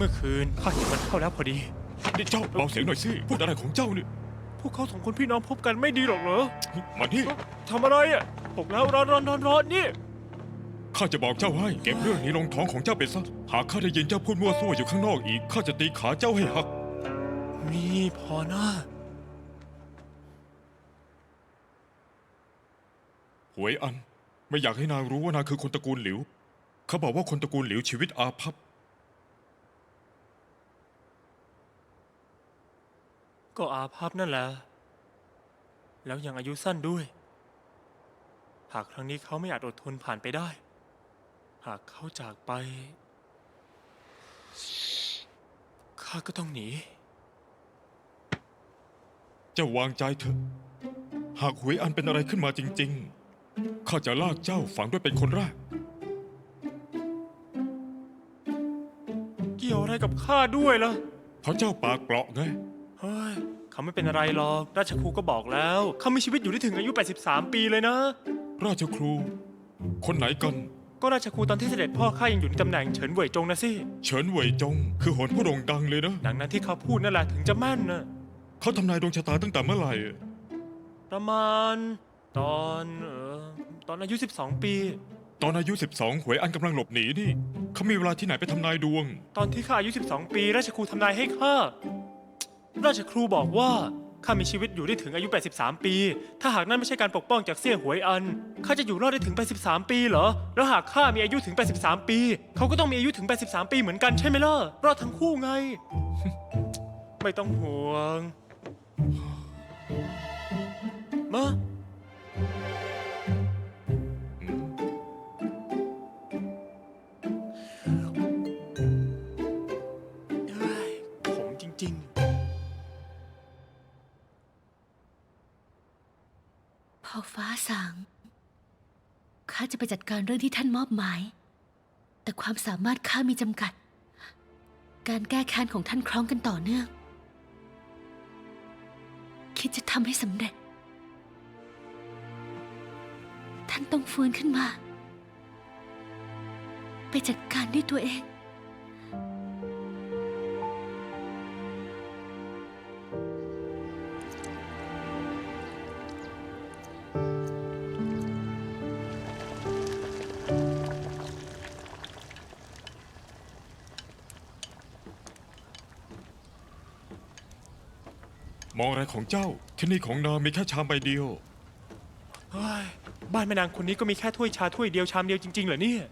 มื่อคืนข้าเห็นมันเข้าแล้วพอดี นี่เจ้าเบาเสียงหน่อยสิพูดอะไรของเจ้าเนี่ยพวกเขาสองคนพี่น้องพบกันไม่ดีหรอกเหรอมานี่ทำอะไรอะบอกแล้วร้อนร้อนร้อนร้อนนี่ข้าจะบอกเจ้าให้เก็บเรื่องนี้ลงท้องของเจ้าไปซะหากข้าได้ยินเจ้าพูดมั่วซั่วอยู่ข้างนอกอีกข้าจะตีขาเจ้าให้หักมีพอหน้าหวยอัน ไม่อยากให้นางรู้ว่านางคือคนตระกูลหลิว เขาบอกว่าคนตระกูลหลิวชีวิตอาภัพ ก็อาภัพนั่นแหละ แล้วยังอายุสั้นด้วย หากครั้งนี้เขาไม่อาจอดทนผ่านไปได้ หากเขาจากไป ข้าก็ต้องหนี เจ้าวางใจเถอะ หากหวยอันเป็นอะไรขึ้นมาจริง ๆ ข้าจะลากเจ้าฝังด้วยเป็นคนแรก เกี่ยวอะไรกับข้าด้วยล่ะ เพราะเจ้าปากเปราะไง เฮ้ยเขาไม่เป็นอะไรหรอก ราชครูก็บอกแล้ว เขามีชีวิตอยู่ได้ถึงอายุ 83 ปีเลยนะ ราชครู คนไหนกัน ก็ราชครูตอนที่เสด็จพ่อข้ายังอยู่ในตำแหน่งเฉินเหวยจงนะสิ เฉินเหวยจง คือโหนผู้โด่งดังเลยนะ ดังนั้นที่เขาพูดนั่นแหละถึงจะแม่นนะเขาทำนายดวงชะตาตั้งแต่เมื่อไหร่ ประมาณ ตอนเออตอนอายุ 12 ปี ตอนอายุ 12 หวยอันกำลังหลบหนีนี่ เขามีเวลาที่ไหนไปทำนายดวง ตอนที่ข้าอายุ 12 ปี ราชครูทำนายให้ข้า ราชครูบอกว่าข้ามีชีวิตอยู่ได้ถึงอายุ 83 ปี ถ้าหากนั่นไม่ใช่การปกป้องจากเสี่ยหวยอัน ข้าจะอยู่รอดได้ถึง 83 ปีเหรอ แล้วหากข้ามีอายุถึง 83 ปี เขาก็ต้องมีอายุถึง 83 ปีเหมือนกันใช่ไหมล่ะ รอดทั้งคู่ไง ไม่ต้องห่วง มา สางข้าจะไปจัดการเรื่องที่ท่านมอบหมาย แต่ความสามารถข้ามีจำกัด การแก้แค้นของท่านคล้องกันต่อเนื่อง คิดจะทำให้สำเร็จ ท่านต้องฟื้นขึ้นมา ไปจัดการด้วยตัวเอง มองอะไรของเจ้า ที่นี่ของนางมีแค่ชามใบเดียว เฮ้ยบ้านแม่นางคนนี้ก็มีแค่ถ้วยชาถ้วยเดียวชามเดียวจริงๆเหรอเนี่ย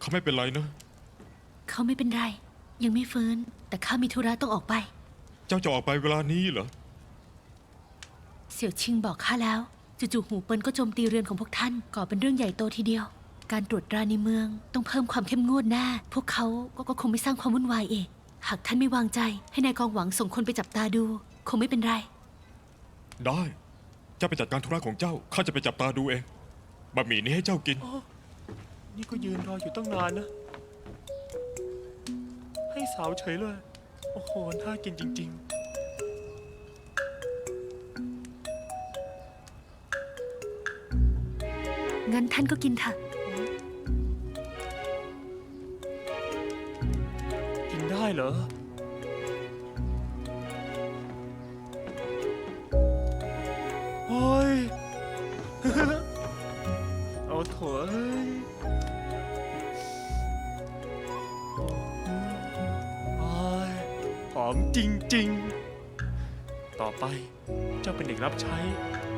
เขาไม่เป็นไรนะ เขาไม่เป็นไร ยังไม่ฟื้น แต่ข้ามีธุระต้องออกไป เจ้าจะออกไปเวลานี้เหรอ เสี่ยวชิงบอกข้าแล้ว จู่ๆหูเปินก็โจมตีเรือนของพวกท่านก่อเป็นเรื่องใหญ่โตทีเดียว การตรวจตราในเมืองต้องเพิ่มความเข้มงวดแน่พวกเขาก็ก็คงไม่สร้างความวุ่นวายเอง หากท่านไม่วางใจให้นายกองหวังส่งคนไปจับตาดู คงไม่เป็นไร ได้ เจ้าไปจัดการธุระของเจ้า ข้าจะไปจับตาดูเอง บะหมี่นี้ให้เจ้ากินนี่ก็ยืนรออยู่ตั้งนานนะ ให้สาวเฉยเลย โอ้โห น่ากินจริง งั้นท่านก็กินเถอะ เหรอ โอ้ย เอาโถั่วเอ้ยโอ้ยหอมจริง ๆ ต่อไปเจ้าเป็นเด็กรับใช้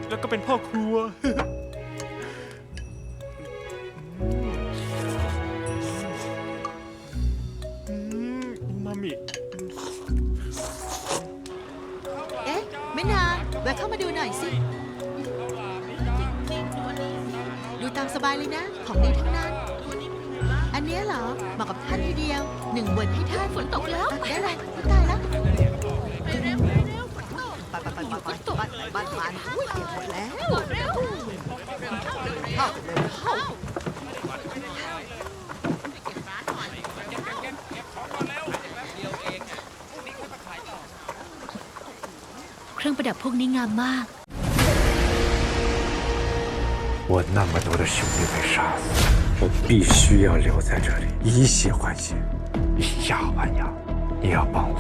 แล้วก็เป็นพ่อครัวามิ เอ๊ะไม่นานแวะเข้ามาดูหน่อยสิ ดูตามสบายเลยนะ ของดีทั้งนั้น อันเนี้ยเหรอเหมาะกับท่านทีเดียว หนึ่งบนให้ท่านฝนตกแล้ว ได้เลยตาย เครื่องประดับพวกนี้งามมาก 我那么多的兄弟被杀死，我必须要留在这里，以血还血，以牙还牙。你要帮我。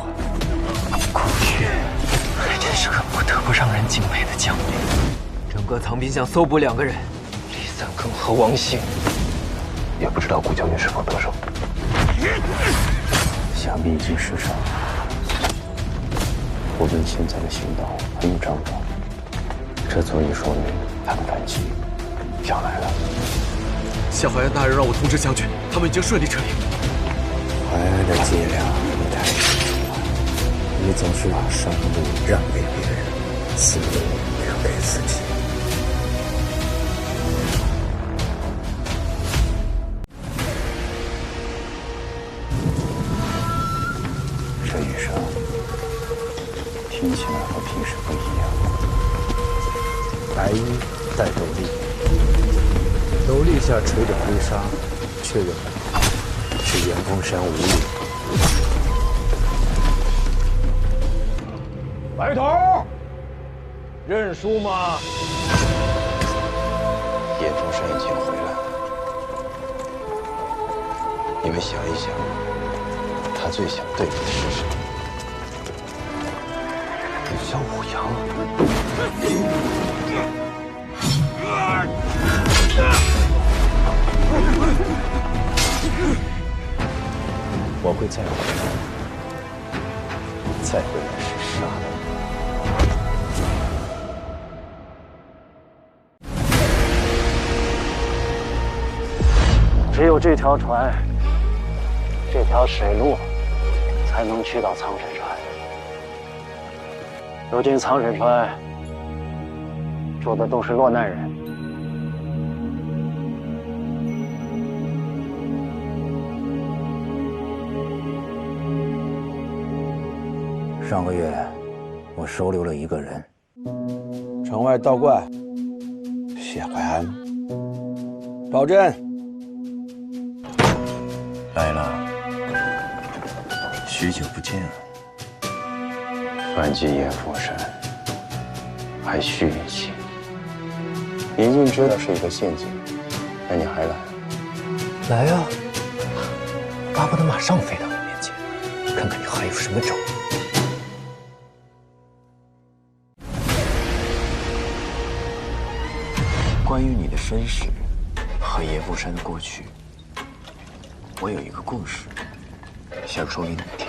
顾越还真是个不得不让人敬佩的将领。整个藏兵巷搜捕两个人，李三更和王兴，也不知道顾将军是否得手。想必已经失手。 我们现在的行动很有章法，这足以说明他的反击要来了。夏怀安大人让我通知将军，他们已经顺利撤离。淮安的伎俩你太清楚了，你总是把生路让给别人，死路留给自己。白衣戴斗笠，斗笠下垂着黑纱，确认是严峰山无影。白头，认输吗？严峰山已经回来了。你们想一想，他最想对付的是谁？萧武阳。我会再回来，再回来是杀了你。只有这条船，这条水路，才能去到苍神川。如今藏水川住的都是落难人，上个月，我收留了一个人，城外道观，谢怀安保真，来了，许久不见啊！反击严峰山，还需运气。明明知道是一个陷阱，但你还来？来呀、巴不得马上飞到你面前，看看你还有什么招。关于你的身世和严峰山的过去，我有一个故事，想说给你听。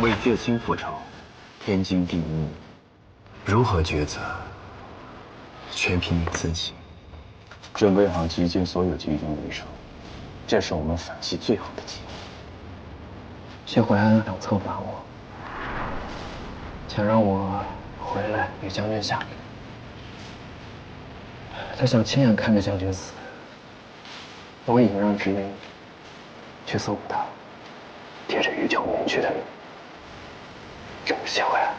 为血亲复仇，天经地义。如何抉择，全凭你自己。准备好集结所有精兵为守，这是我们反击最好的机会。谢怀安两侧把我，想让我回来给将军下令。他想亲眼看着将军死，我已经让知音去搜捕他，贴着于九明去的。什么啊